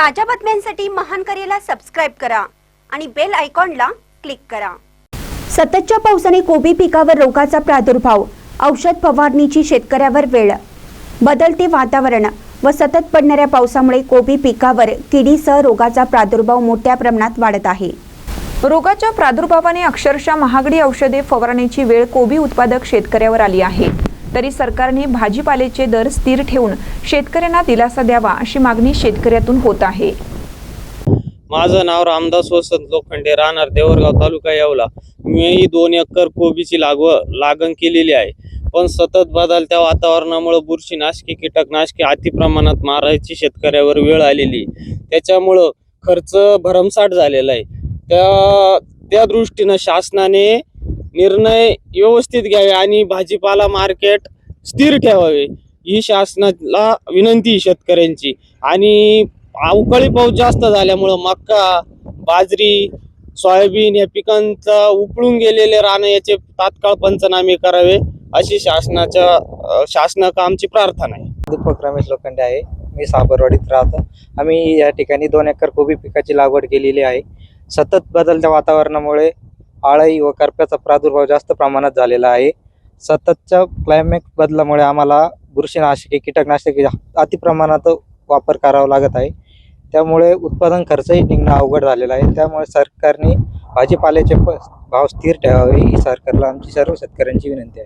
ताज्या बातम्यांसाठी महान करेला सबस्क्राईब करा आणि बेल आयकॉनला क्लिक करा. सततच्या पावसाने कोबी पिकावर रोगाचा प्रादुर्भाव औषध फवारणीची शेतकऱ्यावर वेळ. बदलते वातावरण व सतत पडणाऱ्या पावसामुळे कोबी पिकावर किडीसह रोगाचा प्रादुर्भाव मोठ्या प्रमाणात वाढत आहे. रोगाच्या प्रादुर्भावाने अक्षरशः महागडी औषधे फवारण्याची वेळ कोबी उत्पादक शेतकऱ्यावर आली आहे. तरी सरकारने भाजीपाल्याचे दर स्थिर ठेवून शेतकऱ्यांना दिलासा द्यावा अशी मागणी शेतकऱ्यातून होत आहे. माझं नाव रामदास वसंत लोखंडे राहणार देवरगाव तालुका यावला. मी दोन एकर कोबीची लागव लागण केलेली आहे. पण सतत बदलत्या वातावरणामुळे बुरशीनाशके कीटकनाशके अति प्रमाणात मारायची शेतकऱ्यावर वेळ आलेली. त्याच्यामुळं खर्च भरमसाठ झालेला आहे. त्या त्या दृष्टीनं शासनाने निर्णय व्यवस्थित घ्यावे आणि भाजीपाला मार्केट स्थिर ठेवावे. ही शासनाला विनंती शेतकऱ्यांची. आणि अवकाळी पाऊस जास्त झाल्यामुळं मक्का बाजरी सोयाबीन या पिकांचा उपळून गेलेले रानं याचे तात्काळ पंचनामे करावे अशी शासनाच्या अं, शासनाका आमची प्रार्थना आहे. दीपक रमेश लोखंडे आहे. मी साबरवाडीत राहतो. आम्ही या ठिकाणी दोन एकर कोबी पिकाची लागवड केलेली आहे. सतत बदलत्या वातावरणामुळे आळाई व करप्याचा प्रादुर्भाव जास्त प्रमाणात झालेला आहे. सततच्या क्लायमेट बदलामुळे आम्हाला बुरशीनाशके कीटकनाशके अतिप्रमाणात वापर करावा लागत आहे. त्यामुळे उत्पादन खर्चही निघणं अवघड झालेला आहे. त्यामुळे सरकारने भाजीपाल्याचे प भाव स्थिर ठेवावे ही सरकारला आमची सर्व शेतकऱ्यांची विनंती आहे.